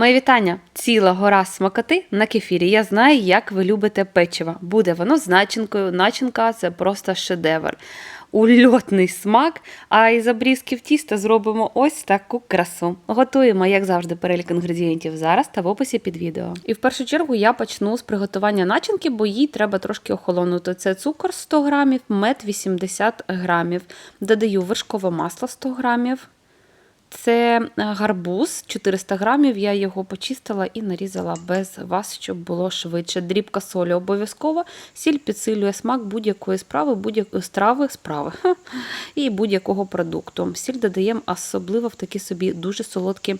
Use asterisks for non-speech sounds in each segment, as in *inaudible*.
Мої вітання! Ціла гора смакоти на кефірі. Я знаю, як ви любите печиво. Буде воно з начинкою. Начинка це просто шедевр. Ульотний смак, а із обрізків тіста зробимо ось таку красу. Готуємо, як завжди, перелік інгредієнтів зараз та в описі під відео. І в першу чергу я почну з приготування начинки, бо їй треба трошки охолонути. Це цукор 100 грамів, мед 80 грамів. Додаю вершкове масло 100 грамів. Це е, гарбуз 400 грамів. Я його почистила і нарізала без вас, щоб було швидше. Дрібка солі обов'язково. Сіль підсилює смак будь-якої справи, будь-якої страви, справи ха, і будь-якого продукту. Сіль додаємо особливо в такі собі дуже солодкі.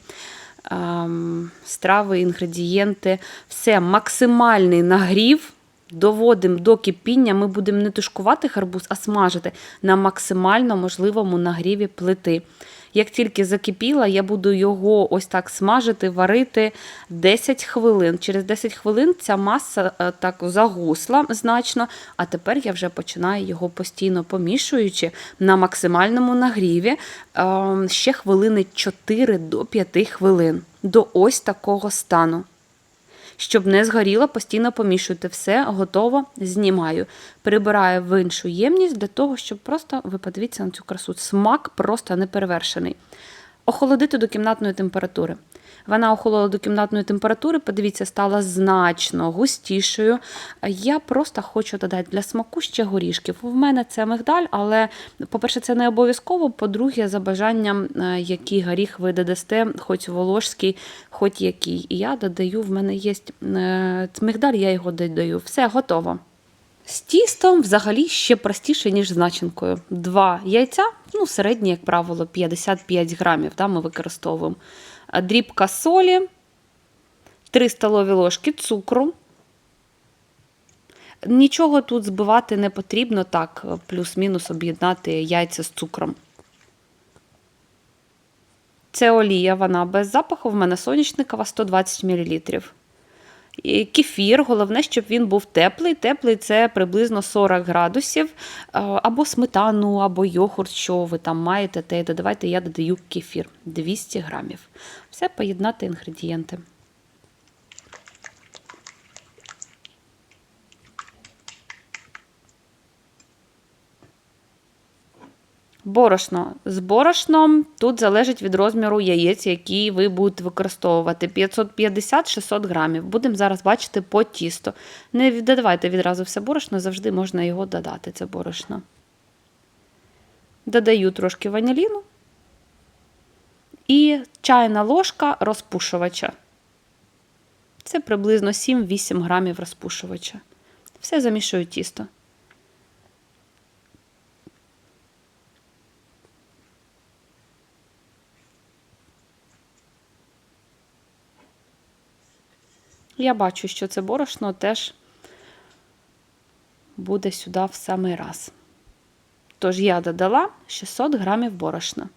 ем, Страви, інгредієнти, все максимальний нагрів. Доводимо до кипіння, ми будемо не тушкувати гарбуз, а смажити на максимально можливому нагріві плити. Як тільки закипіла, я буду його ось так смажити, варити 10 хвилин. Через 10 хвилин ця маса е, так загусла значно, а тепер я вже починаю його постійно помішуючи на максимальному нагріві е, ще хвилини 4 до 5 хвилин до ось такого стану. Щоб не згоріло, постійно помішуйте все, готово, знімаю. Прибираю в іншу ємність для того, щоб просто ви подивіться на цю красу. Смак просто неперевершений. Охолодити до кімнатної температури. Вона охолола до кімнатної температури, подивіться, стала значно густішою. Я просто хочу додати для смаку ще горішків. В мене це мигдаль, але, по-перше, це не обов'язково. По-друге, за бажанням, е, який горіх ви додасте, хоч волошський, хоч який. І я додаю, в мене є е, мигдаль, я його додаю. Все, готово. З тістом взагалі ще простіше, ніж з начинкою. Два яйця, ну, середні, як правило, 55 грамів да, ми використовуємо. Дрібка солі, 3 столові ложки цукру. Нічого тут збивати не потрібно, так, плюс-мінус об'єднати яйця з цукром. Це олія, вона без запаху, в мене сонячникова 120 мл. Кефір, головне, щоб він був теплий. Теплий це приблизно 40 градусів, е, або сметану, або йогурт, що ви там маєте, те додавайте, я додаю кефір 200 грамів. Все поєднати інгредієнти. Борошно. З борошном тут залежить від розміру яєць, які ви будете використовувати. 550-600 грамів. Будемо зараз бачити по тісту. Не додавайте відразу все борошно, завжди можна його додати, це борошно. Додаю трошки ваніліну і чайна ложка розпушувача. Це приблизно 7-8 грамів розпушувача. Все замішую тісто. Я бачу, що це борошно теж буде сюди в самий раз. Тож я додала 600 грамів борошна.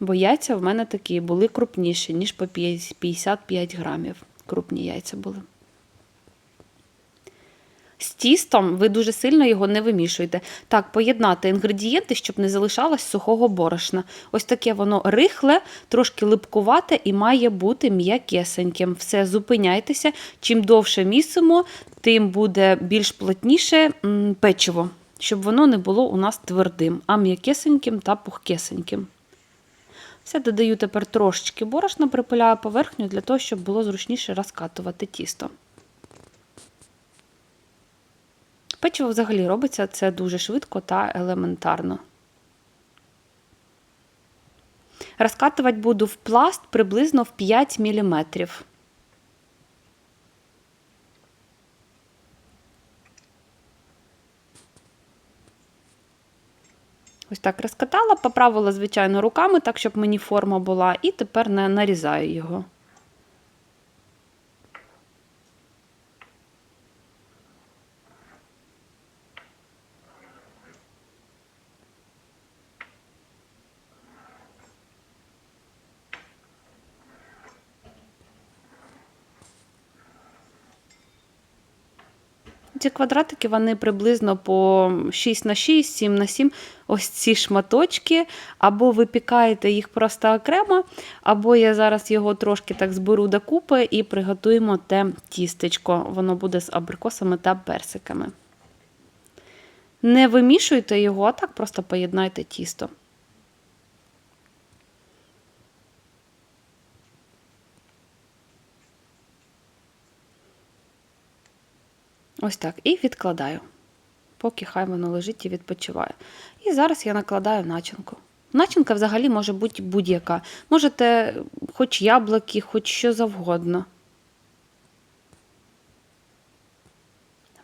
Бо яйця в мене такі були крупніші, ніж по 55 грамів. Крупні яйця були. Тістом ви дуже сильно його не вимішуєте. Так, поєднати інгредієнти, щоб не залишалось сухого борошна. Ось таке воно рихле, трошки липкувате і має бути м'якесеньким. Все, зупиняйтеся. Чим довше місимо, тим буде більш плотніше печиво, щоб воно не було у нас твердим, а м'якесеньким та пухкесеньким. Все додаю тепер трошечки борошна, припиляю поверхню для того, щоб було зручніше розкатувати тісто. Печиво взагалі робиться це дуже швидко та елементарно. Розкатувати буду в пласт приблизно в 5 мм. Ось так розкатала, поправила, звичайно, руками, так, щоб мені форма була, і тепер не нарізаю його. Ці квадратики вони приблизно по 6 на 6, 7 на 7. Ось ці шматочки. Або випікаєте їх просто окремо, або я зараз його трошки так зберу докупи і приготуємо те тістечко. Воно буде з абрикосами та персиками. Не вимішуйте його, а так просто поєднайте тісто. Ось так. І відкладаю, поки хай воно лежить і відпочиває. І зараз я накладаю начинку. Начинка взагалі може бути будь-яка. Можете хоч яблуки, хоч що завгодно.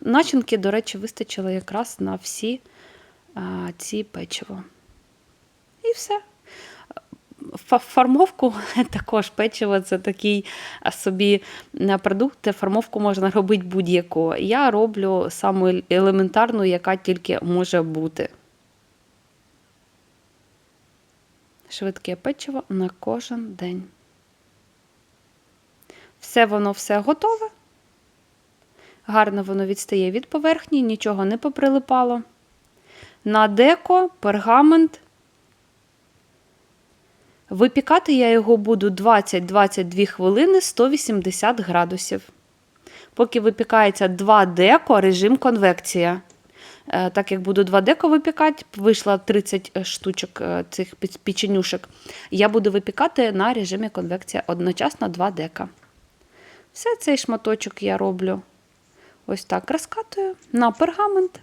Начинки, до речі, вистачило якраз на всі а, ці печиво. І все. Фа- Формовку *laughs* також печиво це такий собі продукт. Формовку можна робити будь-яку. Я роблю саму елементарну, яка тільки може бути. Швидке печиво на кожен день. Все воно все готове. Гарно воно відстає від поверхні, нічого не поприлипало. На деко, пергамент. Випікати я його буду 20-22 хвилини 180 градусів. Поки випікається 2 деко, режим конвекція. Е, Так як буду 2 деко випікати, вийшло 30 штучок е, цих печенюшек. Я буду випікати на режимі конвекція одночасно 2 дека. Все цей шматочок я роблю ось так розкатую на пергамент.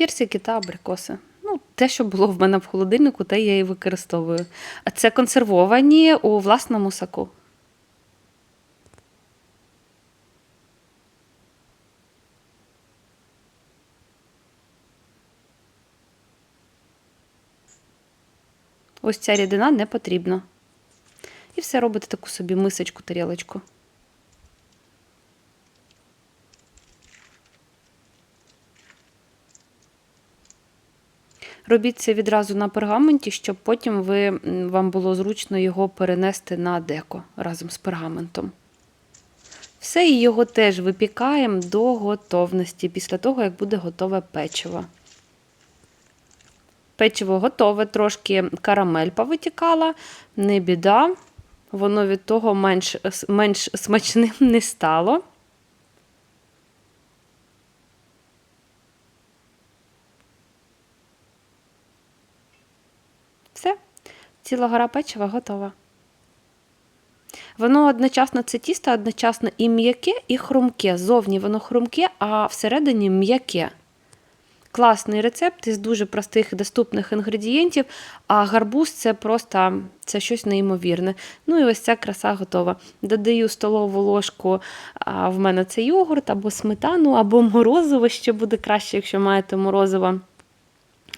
Персики та абрикоси. Ну, те, що було в мене в холодильнику, те я і використовую. А це консервовані у власному соку. Ось ця рідина не потрібна. І все робите таку собі мисочку, тарілочку. Робіть це відразу на пергаменті, щоб потім ви, вам було зручно його перенести на деко разом з пергаментом. Все, і його теж випікаємо до готовності, після того, як буде готове печиво. Печиво готове, трошки карамель повитікала, не біда. Воно від того менш, менш смачним не стало. Все, ціла гора печива готова. Воно одночасно це тісто, одночасно і м'яке, і хрумке. Зовні воно хрумке, а всередині м'яке. Класний рецепт із дуже простих і доступних інгредієнтів, а гарбуз це просто це щось неймовірне. Ну і ось ця краса готова. Додаю столову ложку, а в мене це йогурт, або сметану, або морозиво, що буде краще, якщо маєте морозиво.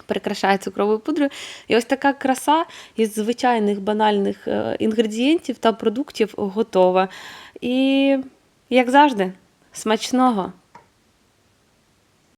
Прикрашає цукровою пудрою. І ось така краса із звичайних банальних е, інгредієнтів та продуктів готова. І, як завжди, смачного!